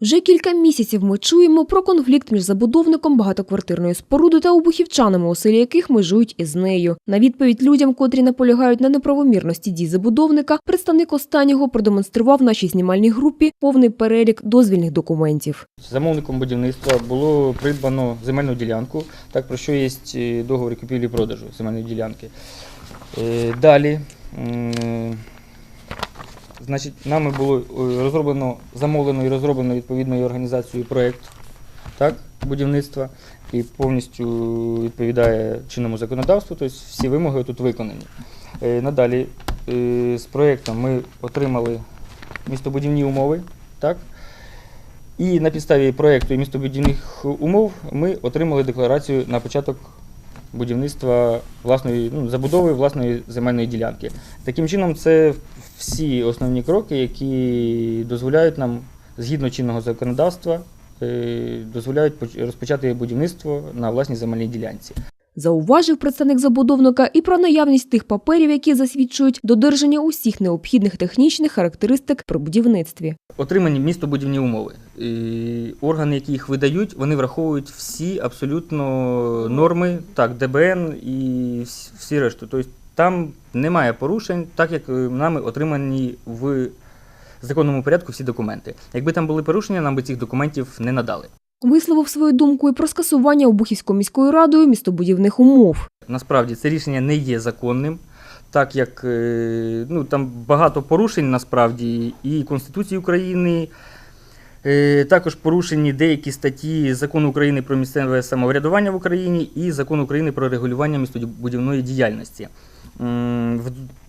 Вже кілька місяців ми чуємо про конфлікт між забудовником багатоквартирної споруди та обухівчанами, оселі яких межують із нею. На відповідь людям, котрі наполягають на неправомірності дій забудовника, представник останнього продемонстрував нашій знімальній групі повний перелік дозвільних документів. Замовником будівництва було придбано земельну ділянку, так про що є е, договір купівлі-продажу земельної ділянки. Е, Далі, значить, нами було е, розроблено, замовлено і розроблено відповідною організацією проєкт будівництва і повністю відповідає чинному законодавству, тобто всі вимоги тут виконані. Е, Надалі е, з проєктом ми отримали містобудівні умови. Так? І на підставі проєкту і містобудівних умов ми отримали декларацію на початок будівництва власної ну, забудови власної земельної ділянки. Таким чином, це всі основні кроки, які дозволяють нам згідно чинного законодавства, е, дозволяють поч- розпочати будівництво на власній земельній ділянці. Зауважив представник забудовника і про наявність тих паперів, які засвідчують додержання усіх необхідних технічних характеристик при будівництві. Отримані містобудівні умови. І органи, які їх видають, вони враховують всі абсолютно норми, так, ДБН і всі- всі решту. Тобто там немає порушень, так як е, нами отримані в законному порядку всі документи. Якби там були порушення, нам би цих документів не надали. Висловив свою думку і про скасування Обухівською міською радою містобудівних умов. Насправді це рішення не є законним, так як е, ну, там багато порушень насправді і Конституції України. Е, Також порушені деякі статті Закону України про місцеве самоврядування в Україні і Закону України про регулювання містобудівної діяльності.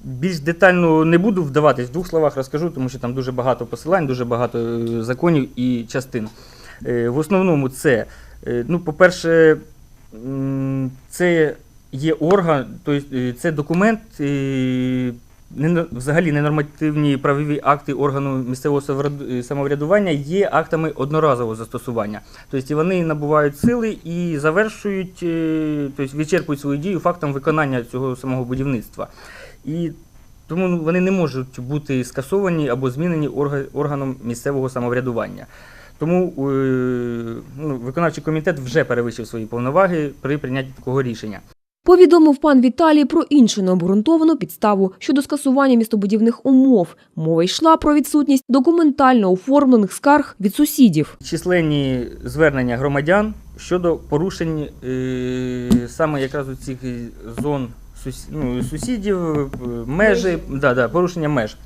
Більш детально не буду вдаватись, в двох словах розкажу, тому що там дуже багато посилань, дуже багато е, законів і частин. Е, В основному це, ну, по-перше, це є орган, тобто це документ, взагалі ненормативні правові акти органу місцевого самоврядування є актами одноразового застосування. Тобто вони набувають сили і завершують, е, тобто відчерпують свою дію фактом виконання цього самого будівництва. І тому ну, вони не можуть бути скасовані або змінені орга- органом місцевого самоврядування. Тому е, ну, виконавчий комітет вже перевищив свої повноваги при прийнятті такого рішення. Повідомив пан Віталій про іншу необґрунтовану підставу щодо скасування містобудівних умов. Мова йшла про відсутність документально оформлених скарг від сусідів. Численні звернення громадян щодо порушень е, саме якраз у цих зон сус, ну, сусідів, е, межі, да, да, порушення меж.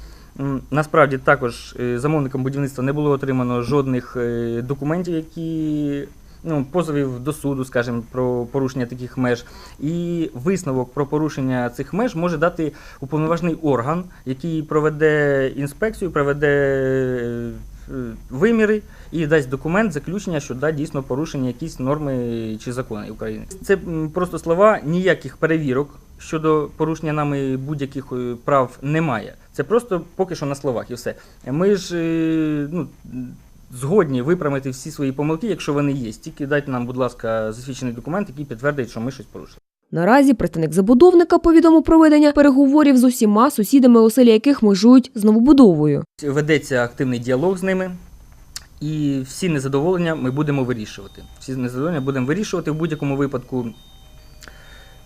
Насправді також е, замовником будівництва не було отримано жодних документів, які ну, позовів до суду, скажімо, про порушення таких меж. І висновок про порушення цих меж може дати уповноважений орган, який проведе інспекцію, проведе е, е, виміри і дасть документ заключення, що да, дійсно порушені якісь норми чи закони України. Це просто слова, ніяких перевірок щодо порушення нами будь-яких е, прав немає. Це просто поки що на словах і все. Ми ж ну, згодні виправити всі свої помилки, якщо вони є. Тільки дайте нам, будь ласка, засвідчений документ, який підтвердить, що ми щось порушили. Наразі представник забудовника повідомив проведення переговорів з усіма сусідами, оселі яких межують з новобудовою. Ведеться активний діалог з ними. І всі незадоволення ми будемо вирішувати. Всі незадоволення будемо вирішувати в будь-якому випадку.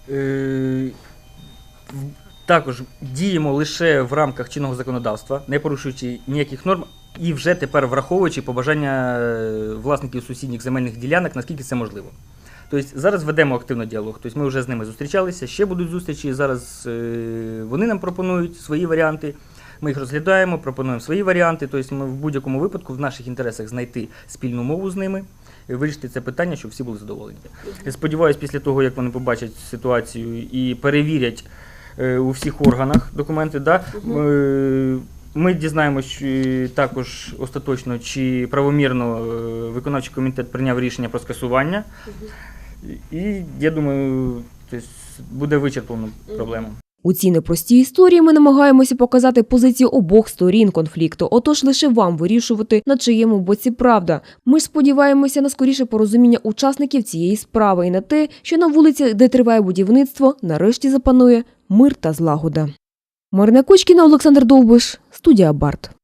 Е, також діємо лише в рамках чинного законодавства, не порушуючи ніяких норм, і вже тепер враховуючи побажання е, власників сусідніх земельних ділянок, наскільки це можливо. Тобто зараз ведемо активно діалог. Тобто ми вже з ними зустрічалися, ще будуть зустрічі. Зараз е, вони нам пропонують свої варіанти. Ми їх розглядаємо, пропонуємо свої варіанти. Тобто ми в будь-якому випадку в наших інтересах знайти спільну мову з ними, вирішити це питання, щоб всі були задоволені. Я сподіваюся, після того, як вони побачать ситуацію і перевірять е, у всіх органах документи, да, ми дізнаємось також остаточно, чи правомірно е, виконавчий комітет прийняв рішення про скасування. І я думаю, буде вичерпано проблему. У цій непростій історії ми намагаємося показати позицію обох сторін конфлікту. Отож, лише вам вирішувати, на чиєму боці правда. Ми ж сподіваємося на скоріше порозуміння учасників цієї справи і на те, що на вулиці, де триває будівництво, нарешті запанує мир та злагода. Марина Кочкіна, Олександр Довбиш, студія Барт.